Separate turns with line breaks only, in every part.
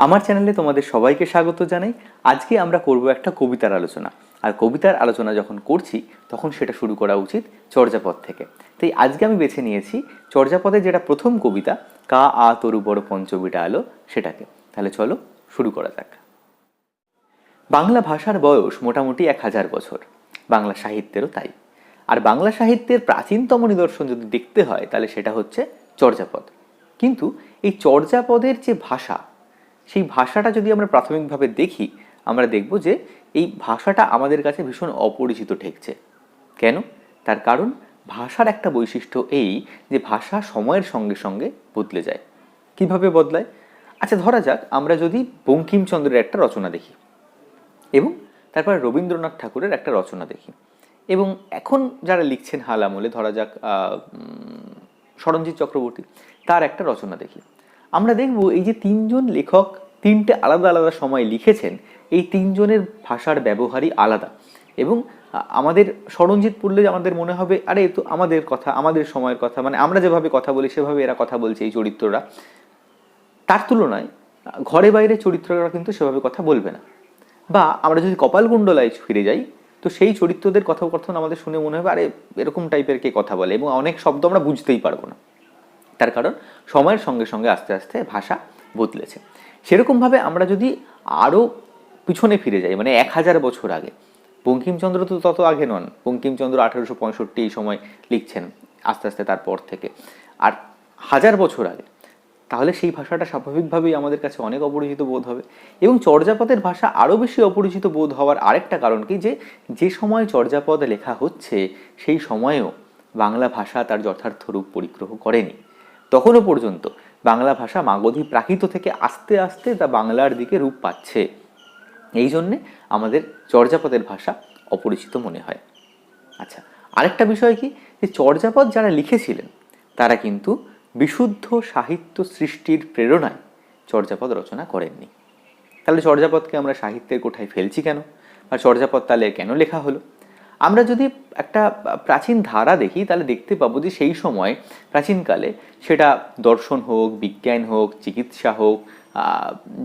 আমার চ্যানেলে তোমাদের সবাইকে স্বাগত জানাই। আজকে আমরা করব একটা কবিতার আলোচনা। আর কবিতার আলোচনা যখন করছি, তখন সেটা শুরু করা উচিত চর্যাপদ থেকে। তাই আজকে আমি বেছে নিয়েছি চর্যাপদে যেটা প্রথম কবিতা, কা আ তরু বড় পঞ্চবিটা আলো সেটাকে। তাহলে চলো শুরু করা যাক। বাংলা ভাষার বয়স মোটামুটি এক হাজার বছর। বাংলা সাহিত্যেরও তাই। আর বাংলা সাহিত্যের প্রাচীনতম নিদর্শন যদি দেখতে হয়, তাহলে সেটা হচ্ছে চর্যাপদ। কিন্তু এই চর্যাপদের যে ভাষা সেই ভাষাটা যদি আমরা প্রাথমিকভাবে দেখি, আমরা দেখব যে এই ভাষাটা আমাদের কাছে ভীষণ অপরিচিত ঠেকছে। কেন? তার কারণ ভাষার একটা বৈশিষ্ট্য এই যে ভাষা সময়ের সঙ্গে সঙ্গে বদলে যায়। কীভাবে বদলায়? আচ্ছা ধরা যাক আমরা যদি বঙ্কিমচন্দ্রের একটা রচনা দেখি এবং তারপর রবীন্দ্রনাথ ঠাকুরের একটা রচনা দেখি। এবং এখন যারা লিখছেন হাল আমলে, ধরা যাক স্মরণজিৎ চক্রবর্তী, তার একটা রচনা দেখি। আমরা দেখব এই যে তিনজন লেখক তিনটে আলাদা আলাদা সময় লিখেছেন, এই তিনজনের ভাষার ব্যবহারই আলাদা। এবং আমাদের স্মরণজিৎ পড়লে আমাদের মনে হবে, আরে তো আমাদের কথা, আমাদের সময়ের কথা মানে আমরা যেভাবে কথা বলি, সেভাবে এরা কথা বলছে এই চরিত্ররা। তার তুলনায় ঘরে বাইরে চরিত্ররা কিন্তু সেভাবে কথা বলবে না। বা আমরা যদি কপালকুণ্ডলায় ফিরে যাই, তো সেই চরিত্রদের কথোপকথন আমাদের শুনে মনে হবে, আরে এরকম টাইপের কে কথা বলে, এবং অনেক শব্দ আমরা বুঝতেই পারব না। তার কারণ সময়ের সঙ্গে সঙ্গে আস্তে আস্তে ভাষা বদলেছে। সেরকমভাবে আমরা যদি আরও পিছনে ফিরে যাই মানে এক হাজার বছর আগে, বঙ্কিমচন্দ্র তো তত আগে নন, বঙ্কিমচন্দ্র আঠেরোশো পঁয়ষট্টি এই সময় লিখছেন, আস্তে আস্তে তারপর থেকে। আর হাজার বছর আগে, তাহলে সেই ভাষাটা স্বাভাবিকভাবেই আমাদের কাছে অনেক অপরিচিত বোধ হবে। এবং চর্যাপদের ভাষা আরও বেশি অপরিচিত বোধ হওয়ার আরেকটা কারণ কি, যে যে সময় চর্যাপদ লেখা হচ্ছে, সেই সময়েও বাংলা ভাষা তার যথার্থ রূপ পরিগ্রহ করেনি। তখনও পর্যন্ত বাংলা ভাষা মাগধী প্রাকৃত থেকে আস্তে আস্তে তা বাংলার দিকে রূপ পাচ্ছে। এই জন্যে আমাদের চর্যাপদের ভাষা অপরিচিত মনে হয়। আচ্ছা আরেকটা বিষয় কি? যে চর্যাপদ যারা লিখেছিলেন, তারা কিন্তু বিশুদ্ধ সাহিত্য সৃষ্টির প্রেরণায় চর্যাপদ রচনা করেননি। তাহলে চর্যাপদকে আমরা সাহিত্যের কোঠায় ফেলছি কেন? বা চর্যাপদ তাহলে কেন লেখা হলো? আমরা যদি একটা প্রাচীন ধারা দেখি, তাহলে দেখতে পাবো যে সেই সময় প্রাচীনকালে সেটা দর্শন হোক, বিজ্ঞান হোক, চিকিৎসা হোক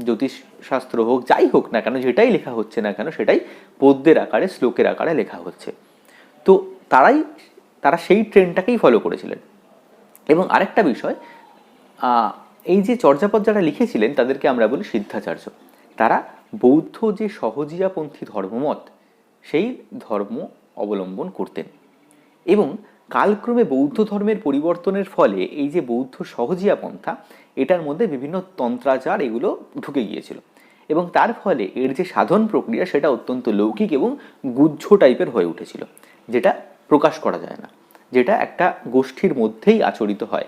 জ্যোতিষশাস্ত্র হোক, যাই হোক না কেন, যেটাই লেখা হচ্ছে না কেন, সেটাই পদ্যের আকারে, শ্লোকের আকারে লেখা হচ্ছে। তো তারাই, তারা সেই ট্রেনটাকেই ফলো করেছিলেন। এবং আরেকটা বিষয় এই যে চর্যাপদ যারা লিখেছিলেন, তাদেরকে আমরা বলি সিদ্ধাচার্য। তারা বৌদ্ধ যে সহজিয়াপন্থী ধর্মমত, সেই ধর্ম অবলম্বন করতেন। এবং কালক্রমে বৌদ্ধ ধর্মের পরিবর্তনের ফলে এই যে বৌদ্ধ সহজিয়া পন্থা এটার মধ্যে বিভিন্ন তন্ত্রাচার এগুলো ঢুকে গিয়েছিল। এবং তার ফলে এর যে সাধন প্রক্রিয়া, সেটা অত্যন্ত লৌকিক এবং গুজ্জ টাইপের হয়ে উঠেছিল, যেটা প্রকাশ করা যায় না, যেটা একটা গোষ্ঠীর মধ্যেই আচরিত হয়।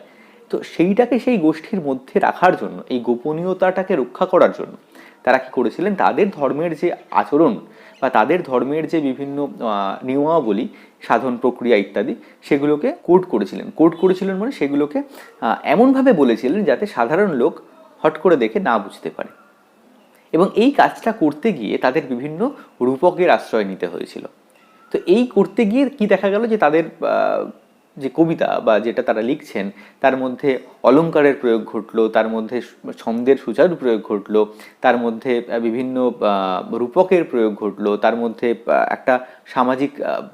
তো সেইটাকে সেই গোষ্ঠীর মধ্যে রাখার জন্য, এই গোপনীয়তাটাকে রক্ষা করার জন্য, তারা কি করেছিলেন? তাদের ধর্মের যে আচরণ বা তাদের ধর্মের যে বিভিন্ন নিয়মাবলী, সাধন প্রক্রিয়া ইত্যাদি, সেগুলোকে কোট করেছিলেন। কোট করেছিলেন মানে সেগুলোকে এমনভাবে বলেছিলেন যাতে সাধারণ লোক হট করে দেখে না বুঝতে পারে। এবং এই কাজটা করতে গিয়ে তাদের বিভিন্ন রূপকের আশ্রয় নিতে হয়েছিল। তো এই করতে গিয়ে কি দেখা গেল যে তাদের যে কবিতা বা যেটা তারা লিখছেন, তার মধ্যে অলঙ্কারের প্রয়োগ ঘটলো, তার মধ্যে ছন্দের সুচারু প্রয়োগ ঘটলো, তার মধ্যে বিভিন্ন রূপকের প্রয়োগ ঘটলো, তার মধ্যে একটা সামাজিক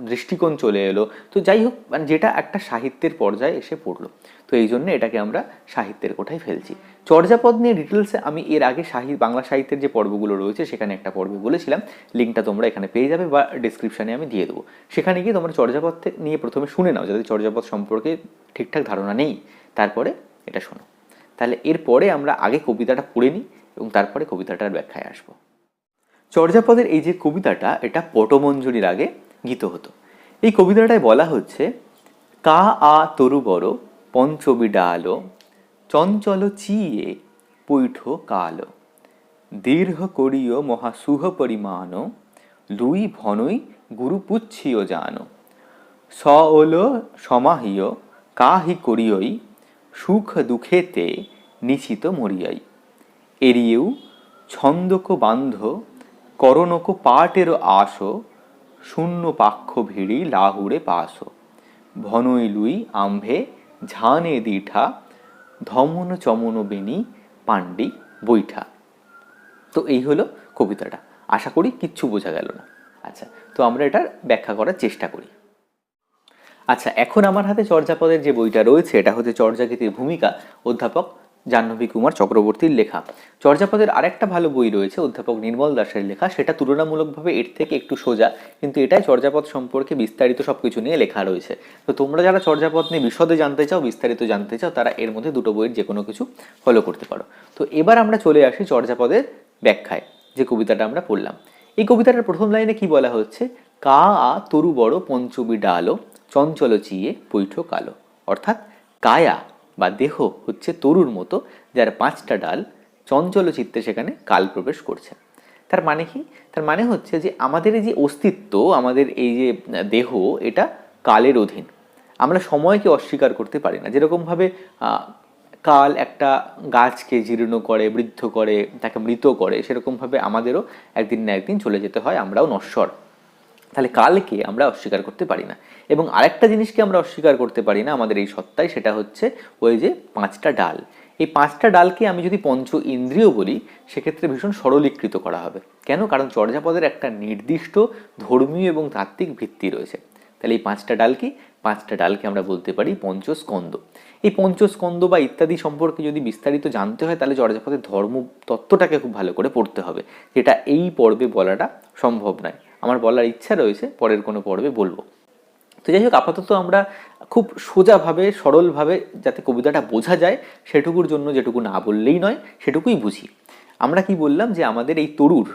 দৃষ্টিকোণ চলে এলো। তো যাই হোক মানে যেটা একটা সাহিত্যের পর্যায়ে এসে পড়ল। তো এই জন্য এটাকে আমরা সাহিত্যের কোঠায় ফেলছি। চর্যাপদ নিয়ে ডিটেলসে আমি এর আগে সাহিত্য বাংলা সাহিত্যের যে পর্বগুলো রয়েছে, সেখানে একটা পর্বে বলেছিলাম। লিঙ্কটা তোমরা এখানে পেয়ে যাবে বা ডিসক্রিপশানে আমি দিয়ে দেবো। সেখানে গিয়ে তোমরা চর্যাপদ নিয়ে প্রথমে শুনে নাও, যাতে চর্যাপদ সম্পর্কে ঠিকঠাক ধারণা নেই। তারপরে এটা শোনো। তাহলে এরপরে আমরা আগে কবিতাটা পড়ে নিই এবং তারপরে কবিতাটার ব্যাখ্যায় আসব। চর্যাপদের এই যে কবিতাটা, এটা পটমঞ্জুরির আগে গীত হতো। এই কবিতাটায় বলা হচ্ছে, কা আ তরু বড় পঞ্চবিডা আলো চঞ্চল চিয়ে পৈঠ কালো। দীর্ঘ করিও মহাসুহ পরিমাণ, লুই ভনই গুরুপুচ্ছিও জানো। স ওল সমাহিয় কাহি করিয়ই, সুখ দুঃখেতে নিচিত মরিয়াই। এরিয়েও ছন্দক বান্ধ, করণক পাটের আস শূন্য পাক্ষ ভিড়ি লাহুড়ে পাশ ভনই লুই আম্ভে ঝানে দিঠা, ধমন চমন বেনি, পাণ্ডি বৈঠা। তো এই হলো কবিতাটা। আশা করি কিচ্ছু বোঝা গেল না। আচ্ছা তো আমরা এটার ব্যাখ্যা করার চেষ্টা করি। আচ্ছা এখন আমার হাতে চর্যাপদের যে বইটা রয়েছে, এটা হচ্ছে চর্যাগীতির ভূমিকা। অধ্যাপক জাহ্নবী কুমার চক্রবর্তীর লেখা। চর্যাপদের আরেকটা ভালো বই রয়েছে, অধ্যাপক নির্মল দাসের লেখা। সেটা তুলনামূলকভাবে এর থেকে একটু সোজা, কিন্তু এটাই চর্যাপদ সম্পর্কে বিস্তারিত সব কিছু নিয়ে লেখা রয়েছে। তো তোমরা যারা চর্যাপদ নিয়ে বিশদে জানতে চাও, বিস্তারিত জানতে চাও, তারা এর মধ্যে দুটো বইয়ের যে কোনো কিছু ফলো করতে পারো। তো এবার আমরা চলে আসি চর্যাপদের ব্যাখ্যায়, যে কবিতাটা আমরা পড়লাম। এই কবিতাটার প্রথম লাইনে কি বলা হচ্ছে? কা আ তরু বড় পঞ্চবি ডালো, চঞ্চল চিয়ে পৈঠ কালো। অর্থাৎ কায়া বা দেহ হচ্ছে তরুর মতো যার পাঁচটা ডাল চঞ্চল চিত্তে সেখানে কাল প্রবেশ করছে। তার মানে কি? তার মানে হচ্ছে যে আমাদের এই যে অস্তিত্ব, আমাদের এই যে দেহ, এটা কালের অধীন। আমরা সময়কে অস্বীকার করতে পারি না। যেরকমভাবে কাল একটা গাছকে জীর্ণ করে, বৃদ্ধ করে, তাকে মৃত করে, সেরকমভাবে আমাদেরও একদিন না একদিন চলে যেতে হয়। আমরাও নশ্বর। তাহলে কালকে আমরা অস্বীকার করতে পারি না। এবং আরেকটা জিনিসকে আমরা অস্বীকার করতে পারি না আমাদের এই সত্তায়, সেটা হচ্ছে ওই যে পাঁচটা ডাল। এই পাঁচটা ডালকে আমি যদি পঞ্চ ইন্দ্রিয় বলি, সেক্ষেত্রে ভীষণ সরলীকৃত করা হবে। কেন? কারণ চর্যাপদের একটা নির্দিষ্ট ধর্মীয় এবং তাত্ত্বিক ভিত্তি রয়েছে। তাহলে এই পাঁচটা ডাল কি? পাঁচটা ডালকে আমরা বলতে পারি পঞ্চস্কন্দ এই পঞ্চস্কন্দ বা ইত্যাদি সম্পর্কে যদি বিস্তারিত জানতে হয়, তাহলে চর্যাপদের ধর্ম তত্ত্বটাকে খুব ভালো করে পড়তে হবে। যেটা এই পর্বে বলাটা সম্ভব নয়। আমার বলার ইচ্ছা রয়েছে, পরের কোনো পর্বে বলব। তো যাই হোক, আপাতত আমরা খুব সোজাভাবে, সরলভাবে যাতে কবিতাটা বোঝা যায়, সেটুকুর জন্য যেটুকু না বললেই নয়, সেটুকুই বুঝি। আমরা কি বললাম যে আমাদের এই তরুর,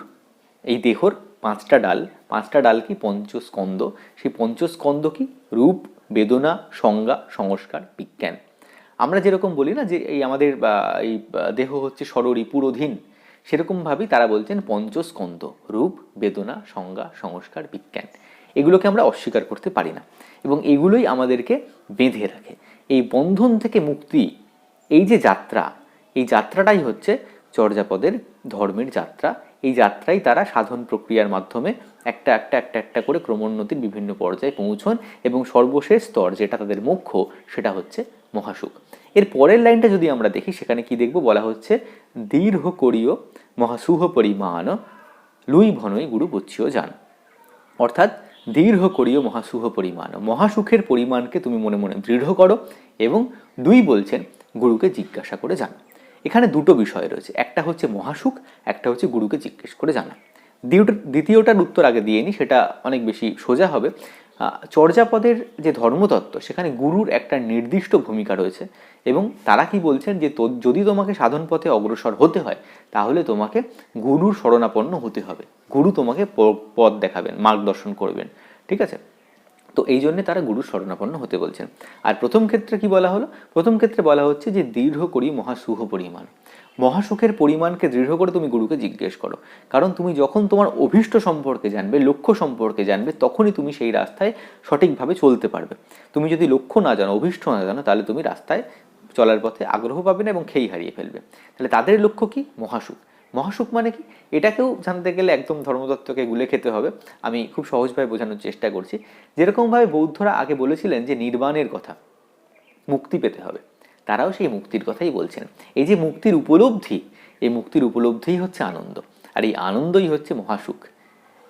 এই দেহর পাঁচটা ডাল পাঁচটা ডাল কি পঞ্চস্কন্দ সেই পঞ্চস্কন্দ কি? রূপ, বেদনা, সংজ্ঞা, সংস্কার, বিজ্ঞান। আমরা যেরকম বলি না যে এই আমাদের এই দেহ হচ্ছে ষড়রিপুর অধীন সেরকমভাবেই তারা বলছেন পঞ্চস্কন্ধ, রূপ, বেদনা, সংজ্ঞা, সংস্কার, বিজ্ঞান। এগুলোকে আমরা অস্বীকার করতে পারি না। এবং এগুলোই আমাদেরকে বেঁধে রাখে। এই বন্ধন থেকে মুক্তি, এই যে যাত্রা, এই যাত্রাটাই হচ্ছে চর্যাপদের ধর্মের যাত্রা। এই যাত্রাই তারা সাধন প্রক্রিয়ার মাধ্যমে একটা একটা একটা একটা করে ক্রমোন্নতির বিভিন্ন পর্যায়ে পৌঁছন এবং সর্বশেষ স্তর যেটা তাদের মুখ্য সেটা হচ্ছে মহাসুখ। এর পরের লাইনটা যদি আমরা দেখি, সেখানে কি দেখব? বলা হচ্ছে দীর্ঘ করিও মহাসুহ পরিমাণ লুই ভনই গুরু বুচ্ছিও যান অর্থাৎ দীর্ঘ করিও মহাসুহ পরিমাণ মহাসুখের পরিমাণকে তুমি মনে মনে দৃঢ় করো এবং দুই বলছেন গুরুকে জিজ্ঞাসা করে জানো। এখানে দুটো বিষয় রয়েছে, একটা হচ্ছে মহাসুখ, একটা হচ্ছে গুরুকে জিজ্ঞেস করে জানা। দ্বিতীয়টা দ্বিতীয়টার উত্তর আগে দিয়ে নিই সেটা অনেক বেশি সোজা হবে। চর্যাপদের যে ধর্মতত্ত্ব, সেখানে গুরুর একটা নির্দিষ্ট ভূমিকা রয়েছে এবং তারা কি বলছেন যে যদি তোমাকে সাধন পথে অগ্রসর হতে হয়, তাহলে তোমাকে গুরুর শরণাপন্ন হতে হবে। গুরু তোমাকে পথ দেখাবেন, মার্গদর্শন করবেন, ঠিক আছে? তো এই জন্যে তারা গুরুর শরণাপন্ন হতে বলছেন। আর প্রথম ক্ষেত্রে কি বলা হলো? প্রথম ক্ষেত্রে বলা হচ্ছে যে দীর্ঘ করি মহাসুহ পরিমাণ মহাসুখের পরিমাণকে দৃঢ় করে তুমি গুরুকে জিজ্ঞেস করো। কারণ তুমি যখন তোমার অভীষ্ট সম্পর্কে জানবে, লক্ষ্য সম্পর্কে জানবে, তখনই তুমি সেই রাস্তায় সঠিকভাবে চলতে পারবে। তুমি যদি লক্ষ্য না জানো, অভীষ্ট না জানো, তাহলে তুমি রাস্তায় চলার পথে আগ্রহ পাবে না এবং খেই হারিয়ে ফেলবে। তাহলে তাদের লক্ষ্য কি? মহাসুখ। মহাসুখ মানে কি? এটাকেও জানতে গেলে একদম ধর্মতত্ত্বকে গুলে খেতে হবে। আমি খুব সহজভাবে বোঝানোর চেষ্টা করছি। যেরকমভাবে বৌদ্ধরা আগে বলেছিলেন যে নির্বাণের কথা, মুক্তি পেতে হবে। তারাও সেই মুক্তির কথাই বলছেন। এই যে মুক্তির উপলব্ধি, এই মুক্তির উপলব্ধিই হচ্ছে আনন্দ, আর এই আনন্দই হচ্ছে মহাসুখ।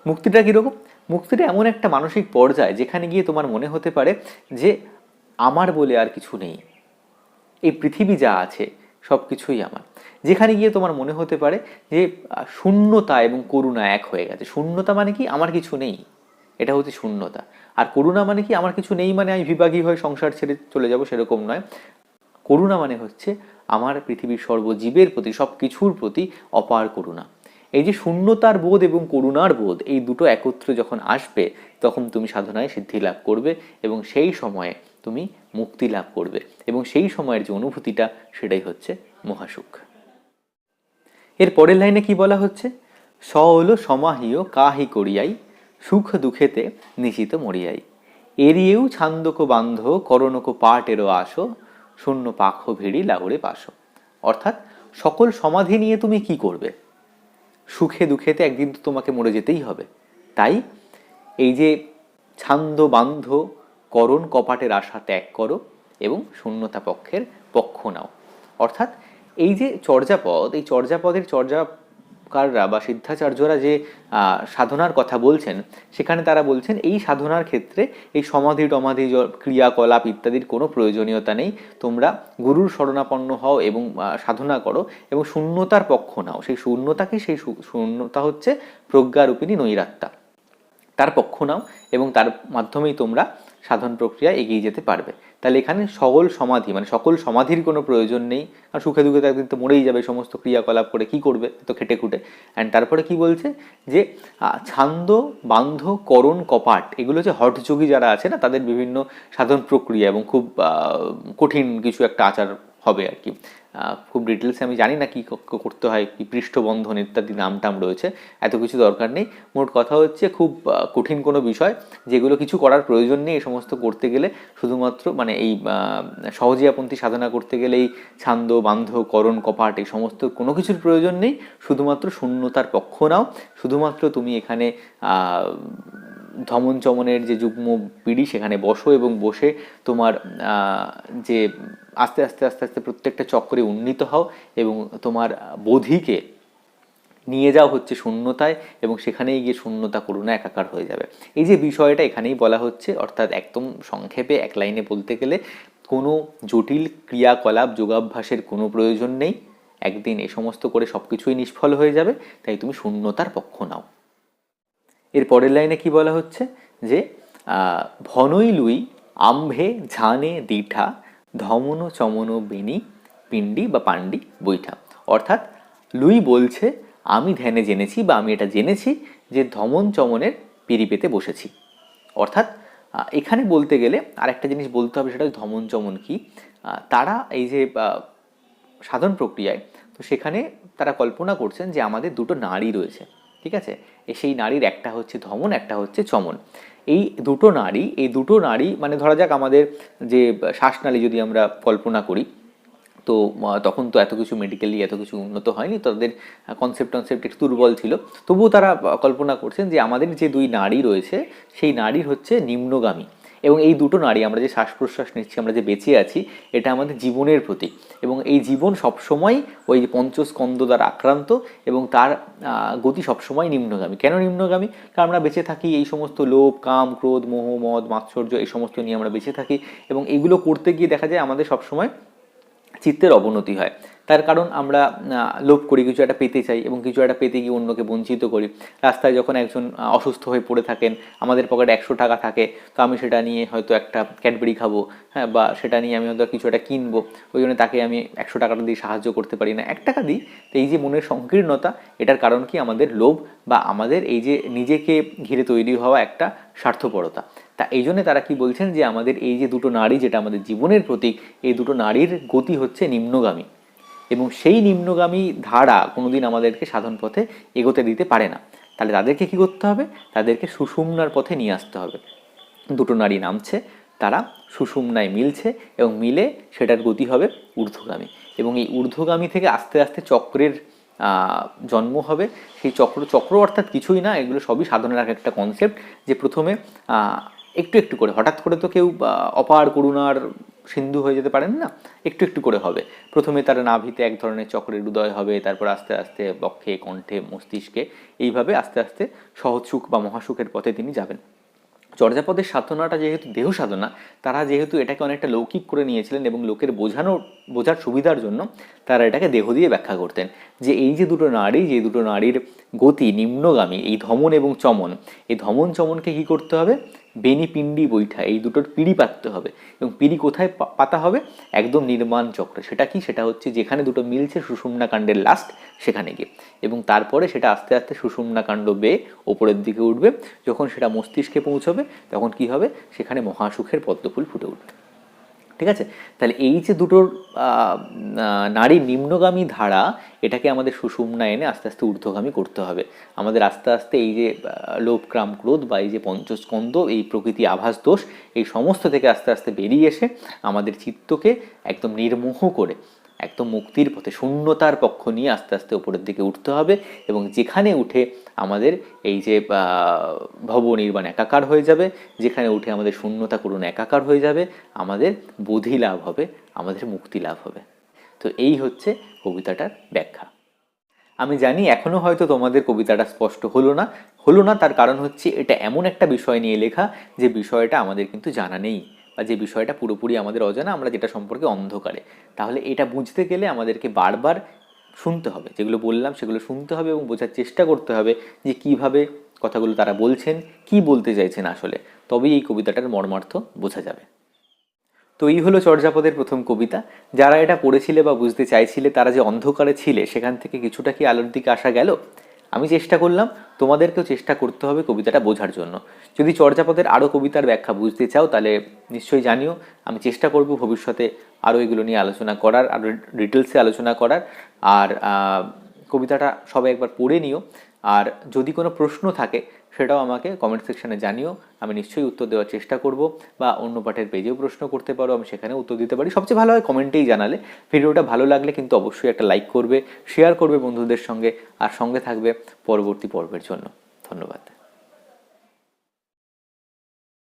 মুক্তিটা কীরকম? মুক্তিটা এমন একটা মানসিক পর্যায় যেখানে গিয়ে তোমার মনে হতে পারে যে আমার বলে আর কিছু নেই। এই পৃথিবী যা আছে সব কিছুই আমার। যেখানে গিয়ে তোমার মনে হতে পারে যে শূন্যতা এবং করুণা এক হয়ে গেছে। শূন্যতা মানে কি? আমার কিছু নেই। এটা হচ্ছে শূন্যতা। আর করুণা মানে কি? আমার কিছু নেই মানে আমি বিভাগী হয়ে সংসার ছেড়ে চলে যাব সেরকম নয়। করুণা মানে হচ্ছে আমার পৃথিবীর সর্বজীবের প্রতি, সব কিছুর প্রতি অপার করুণা। এই যে শূন্যতার বোধ এবং করুণার বোধ, এই দুটো একত্রে যখন আসবে, তখন তুমি সাধনায় সিদ্ধি লাভ করবে এবং সেই সময়ে তুমি মুক্তি লাভ করবে এবং সেই সময়ের যে অনুভূতিটা, সেটাই হচ্ছে মহাসুখ। এর পরের লাইনে কি বলা হচ্ছে? স হলো সমাহিও কাহি করিয়াই, সুখ দুঃখেতে নিশিত মরিয়াই। এরিয়েও ছান্দক বান্ধ করণক পাটেরও আসো শূন্য পাখ ভেড়ি লাহোরে পাশো। অর্থাৎ সকল সমাধি নিয়ে তুমি কি করবে? সুখে দুঃখেতে একদিন তো তোমাকে মরে যেতেই হবে। তাই এই যে ছান্দ বান্ধ করণ কপাটের আশা ত্যাগ করো এবং শূন্যতা পক্ষের পক্ষ নাও। অর্থাৎ এই যে চর্যাপদ, এই চর্যাপদের চর্যা সাধনকাররা বা সিদ্ধাচার্যরা যে সাধনার কথা বলছেন, সেখানে তারা বলছেন এই সাধনার ক্ষেত্রে এই সমাধি টমাধি ক্রিয়াকলাপ ইত্যাদির কোনো প্রয়োজনীয়তা নেই। তোমরা গুরুর শরণাপন্ন হও এবং সাধনা করো এবং শূন্যতার পক্ষ নাও। সেই শূন্যতাকে সেই শূন্যতা হচ্ছে প্রজ্ঞারূপিণী নৈরাত্মা তার পক্ষ নাও এবং তার মাধ্যমেই তোমরা সাধন প্রক্রিয়া এগিয়ে যেতে পারবে। তাহলে এখানে সকল সমাধি মানে সকল সমাধির কোনো প্রয়োজন নেই। আর সুখে দুঃখে তো একদিন তো মরেই যাবে সমস্ত ক্রিয়াকলাপ করে, কি করবে? তো খেটে খুটে। অ্যান্ড তারপরে কি বলছে? যে ছান্দ, বান্ধ, করণ, কপাট, এগুলো হচ্ছে হঠযোগী যারা আছে না, তাদের বিভিন্ন সাধন প্রক্রিয়া এবং খুব কঠিন কিছু একটা আচার হবে আর কি। খুব ডিটেলসে আমি জানি না কি করতে হয়, কি পৃষ্ঠবন্ধন ইত্যাদি নাম টাম রয়েছে, এত কিছু দরকার নেই। মোট কথা হচ্ছে খুব কঠিন কোনো বিষয় যেগুলো কিছু করার প্রয়োজন নেই এই সমস্ত করতে গেলে। শুধুমাত্র মানে এই সহজিয়াপন্থী সাধনা করতে গেলে এই ছান্দ, বান্ধ, করণ, কপাট এই সমস্ত কোনো কিছুর প্রয়োজন নেই। শুধুমাত্র শূন্যতার পক্ষ নাও। শুধুমাত্র তুমি এখানে ধমন চমনের যে যুগ্ম পিড়ি সেখানে বসো এবং বসে তোমার যে আস্তে আস্তে আস্তে আস্তে প্রত্যেকটা চক্রে উন্নীত হও এবং তোমার বোধিকে নিয়ে যাও হচ্ছে শূন্যতায় এবং সেখানেই গিয়ে শূন্যতা করুণা একাকার হয়ে যাবে। এই যে বিষয়টা এখানেই বলা হচ্ছে, অর্থাৎ একদম সংক্ষেপে, এক লাইনে বলতে গেলে কোনো জটিল ক্রিয়াকলাপ, যোগাভ্যাসের কোনো প্রয়োজন নেই। একদিন এ সমস্ত করে সব কিছুই নিষ্ফল হয়ে যাবে, তাই তুমি শূন্যতার পক্ষ নাও। এর পরের লাইনে কি বলা হচ্ছে? যে ভনই লুই আম্ভে ঝানে দিঠা ধমন চমন বেনি পিণ্ডি বা পাণ্ডি বৈঠা। অর্থাৎ লুই বলছে, আমি ধ্যানে জেনেছি বা আমি এটা জেনেছি যে ধমন চমনের পিড়ি পেতে বসেছি। অর্থাৎ এখানে বলতে গেলে আরেকটা জিনিস বলতে হবে সেটা ধমন চমন কি? তারা এই যে সাধন প্রক্রিয়ায়, তো সেখানে তারা কল্পনা করছেন যে আমাদের দুটো নারী রয়েছে, ঠিক আছে? সেই নারীর একটা হচ্ছে ধমন, একটা হচ্ছে চমন। এই দুটো নারী, এই দুটো নারী মানে ধরা যাক আমাদের যে শ্বাসনালী যদি আমরা কল্পনা করি, তো তখন তো এত কিছু মেডিকেলি এত কিছু উন্নত হয়নি তাদের কনসেপ্ট কনসেপ্ট একটু দুর্বল ছিল। তবুও তারা কল্পনা করছেন যে আমাদের যে দুই নারী রয়েছে, সেই নারীর হচ্ছে নিম্নগামী। এবং এই দুটো নারী আমরা যে শ্বাস প্রশ্বাস নিচ্ছি, আমরা যে বেঁচে আছি, এটা আমাদের জীবনের প্রতীক। এবং এই জীবন সবসময় ওই পঞ্চস্কন্দ দ্বারা আক্রান্ত এবং তার গতি সবসময় নিম্নগামী। কেন নিম্নগামী? কারণ আমরা বেঁচে থাকি, এই সমস্ত লোভ, কাম, ক্রোধ, মোহ, মদ, মাৎসর্য, এই সমস্ত নিয়ে আমরা বেঁচে থাকি এবং এগুলো করতে গিয়ে দেখা যায় আমাদের সবসময় চিত্তের অবনতি হয়। তার কারণ আমরা লোভ করি, কিছু একটা পেতে চাই এবং কিছু একটা পেতে গিয়ে অন্যকে বঞ্চিত করি। রাস্তায় যখন একজন অসুস্থ হয়ে পড়ে থাকেন, আমাদের পকেটে একশো টাকা থাকে, তো আমি সেটা নিয়ে হয়তো একটা ক্যাডবেরি খাব হ্যাঁ বা সেটা নিয়ে আমি হয়তো কিছু একটা কিনবো, ওই জন্য তাকে আমি একশো টাকাটা দিয়ে সাহায্য করতে পারি না। এক টাকা দিই, তো এই যে মনের সংকীর্ণতা, এটার কারণ কি আমাদের লোভ বা আমাদের এই যে নিজেকে ঘিরে তৈরি হওয়া একটা স্বার্থপরতা। তা এই জন্য তারা কি বলছেন যে আমাদের এই যে দুটো নারী, যেটা আমাদের জীবনের প্রতীক, এই দুটো নারীর গতি হচ্ছে নিম্নগামী। এবং সেই নিম্নগামী ধারা কোনোদিন আমাদেরকে সাধন পথে এগোতে দিতে পারে না। তাহলে তাদেরকে কি করতে হবে? তাদেরকে সুষুম্নার পথে নিয়ে আসতে হবে। দুটো নারী নামছে, তারা সুষুম্নায় মিলছে এবং মিলে সেটার গতি হবে ঊর্ধ্বগামী। এবং এই ঊর্ধ্বগামী থেকে আস্তে আস্তে চক্রের জন্ম হবে। সেই চক্র চক্র অর্থাৎ কিছুই না, এগুলো সবই সাধনের এক একটা কনসেপ্ট যে প্রথমে একটু একটু করে, হঠাৎ করে তো কেউ অপার করুণার সিন্ধু হয়ে যেতে পারেন না, একটু একটু করে হবে। প্রথমে তার নাভিতে এক ধরনের চক্রের উদয় হবে, তারপর আস্তে আস্তে বক্ষে, কণ্ঠে, মস্তিষ্কে এইভাবে আস্তে আস্তে সহজ সুখ বা মহাসুখের পথে তিনি যাবেন। চর্যাপদের সাধনাটা যেহেতু দেহ সাধনা, তারা যেহেতু এটাকে অনেকটা লৌকিক করে নিয়েছিলেন এবং লোকের বোঝানো, বোঝার সুবিধার জন্য তারা এটাকে দেহ দিয়ে ব্যাখ্যা করতেন যে এই যে দুটো নারী যে দুটো নারীর গতি নিম্নগামী, এই ধমন এবং চমন, এই ধমন চমনকে কি করতে হবে? বেনি পিণ্ডি বৈঠা, এই দুটোর পিড়ি পাততে হবে। এবং পিড়ি কোথায় পাতা হবে? একদম নির্মাণ চক্র। সেটা কি? সেটা হচ্ছে যেখানে দুটো মিলছে সুষুম্না কাণ্ডের লাস্ট সেখানে গিয়ে। এবং তারপরে সেটা আস্তে আস্তে সুষুম্না কাণ্ড বেয়ে ওপরের দিকে উঠবে। যখন সেটা মস্তিষ্কে পৌঁছবে, তখন কি হবে? সেখানে মহাসুখের পদ্মফুল ফুটে উঠবে। ঠিক আছে? তাহলে এই যে দুটোর নারীর নিম্নগামী ধারা, এটাকে আমাদের সুষুম্না এনে আস্তে আস্তে ঊর্ধ্বগামী করতে হবে। আমাদের আস্তে আস্তে এই যে লোভক্রাম লোভ, ক্রাম, ক্রোধ বা এই যে পঞ্চস্কন্দ এই প্রকৃতি আভাস দোষ, এই সমস্ত থেকে আস্তে আস্তে বেরিয়ে এসে আমাদের চিত্তকে একদম নির্মোহ করে। একদম মুক্তির পথে, শূন্যতার পক্ষ নিয়ে আস্তে আস্তে উপরের দিকে উঠতে হবে এবং যেখানে উঠে আমাদের এই যে ভব নির্বাণ একাকার হয়ে যাবে, যেখানে উঠে আমাদের শূন্যতা করুণ একাকার হয়ে যাবে, আমাদের বোধি লাভ হবে, আমাদের মুক্তি লাভ হবে। তো এই হচ্ছে কবিতাটার ব্যাখ্যা। আমি জানি এখনও হয়তো তোমাদের কবিতাটা স্পষ্ট হলো না। হলো না তার কারণ হচ্ছে এটা এমন একটা বিষয় নিয়ে লেখা যে বিষয়টা আমাদের কিন্তু জানা নেই। বা যে বিষয়টা পুরোপুরি আমাদের অজানা, আমরা যেটা সম্পর্কে অন্ধকারে। তাহলে এটা বুঝতে গেলে আমাদেরকে বারবার শুনতে হবে। যেগুলো বললাম সেগুলো শুনতে হবে এবং বোঝার চেষ্টা করতে হবে যে কীভাবে কথাগুলো তারা বলছেন, কি বলতে চাইছেন আসলে। তবেই এই কবিতাটার মর্মার্থ বোঝা যাবে। তো এই হলো চর্যাপদের প্রথম কবিতা। যারা এটা পড়েছিলে বা বুঝতে চাইছিলে, তারা যে অন্ধকারে ছিলে, সেখান থেকে কিছুটা কি আলোর দিকে আসা গেল? আমি চেষ্টা করলাম, তোমাদেরকেও চেষ্টা করতে হবে কবিতাটা বোঝার জন্য। যদি চর্যাপদের আরও কবিতার ব্যাখ্যা বুঝতে চাও, তাহলে নিশ্চয়ই জানিও। আমি চেষ্টা করব ভবিষ্যতে আরও এগুলো নিয়ে আলোচনা করার আরও ডিটেলসে আলোচনা করার। আর কবিতাটা সবাই একবার পড়ে নিও। আর যদি কোনো প্রশ্ন থাকে সেটাও আমাকে কমেন্ট সেকশানে জানিও। আমি নিশ্চয়ই উত্তর দেওয়ার চেষ্টা করব বা অন্য পাঠের পেজেও প্রশ্ন করতে পারো, আমি সেখানে উত্তর দিতে পারি। সবচেয়ে ভালো হয় কমেন্টেই জানালে। ভিডিওটা ভালো লাগলে কিন্তু অবশ্যই একটা লাইক করবে শেয়ার করবে বন্ধুদের সঙ্গে, আর সঙ্গে থাকবে পরবর্তী পর্বের জন্য। ধন্যবাদ।